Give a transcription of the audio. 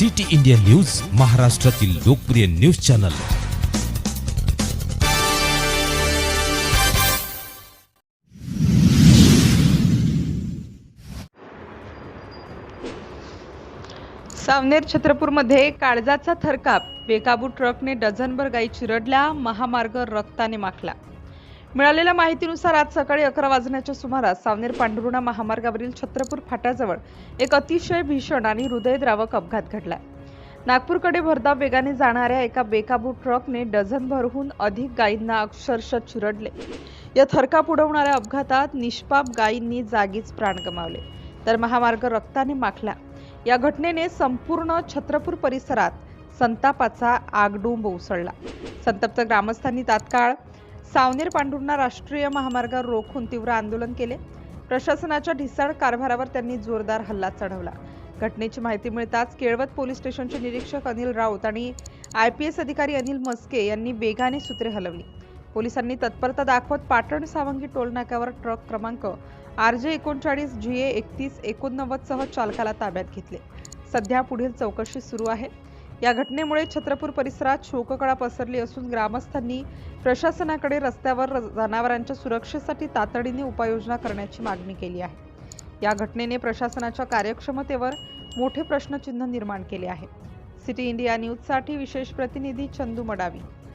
City India news महाराष्ट्रातील लोकप्रिय news channel. Saoner छत्रपूरमध्ये काळजाचा थरकाप. बेकाबू ट्रकने डझनभर गाई चिरडल्या महामार्ग रक्ताने माखला. मिळालेल्या माहितीनुसार आज सकाळी अकरा वाजण्याच्या सुमारास सावनेर पांढरुणा महामार्गावरील छत्रपूर फाट्याजवळ एक अतिशय भीषण आणि हृदयद्रावक अपघात घडला नागपूरकडे भरधाव वेगाने जाणाऱ्या एका बेकाबू ट्रकने डझनभरहून अधिक गायींना अक्षरशः चिरडले. या थरकाप उडवणाऱ्या अपघातात निष्पाप गायींनी जागीच प्राण गमावले. तर महामार्ग रक्ताने माखला. या घटनेने संपूर्ण छत्रपूर परिसरात संतापाचा आगडूंब उसळला. संतप्त ग्रामस्थांनी तात्काळ सावनेर पांढुर्णा राष्ट्रीय महामार्गावर रोखून तीव्र आंदोलन केले. प्रशासनाच्या ढिसाळ कारभारावर त्यांनी जोरदार हल्ला चढवला. घटनेची माहिती मिळताच केळवत पोलीस स्टेशनचे निरीक्षक अनिल राऊत आणि आय पी एस अधिकारी अनिल मस्के यांनी वेगाने सूत्रे हलवली. पोलिसांनी तत्परता दाखवत पाटण सावंगी टोलनाक्यावर ट्रक क्रमांक आर जे एकोणचाळीस जी ए एकतीस एकोणनव्वद सह चालकाला ताब्यात घेतले. सध्या पुढील चौकशी सुरू आहे. या घटनेमुळे छत्रपूर परिसरात शोककळा पसरली असून ग्रामस्थांनी प्रशासनाकडे रस्त्यावर जनावरांच्या सुरक्षेसाठी तातडीने उपाययोजना करण्याची मागणी केली आहे. या घटनेने प्रशासनाच्या कार्यक्षमतेवर मोठे प्रश्नचिन्ह निर्माण केले आहे. सिटी इंडिया न्यूजसाठी विशेष प्रतिनिधी चंदू मडावी.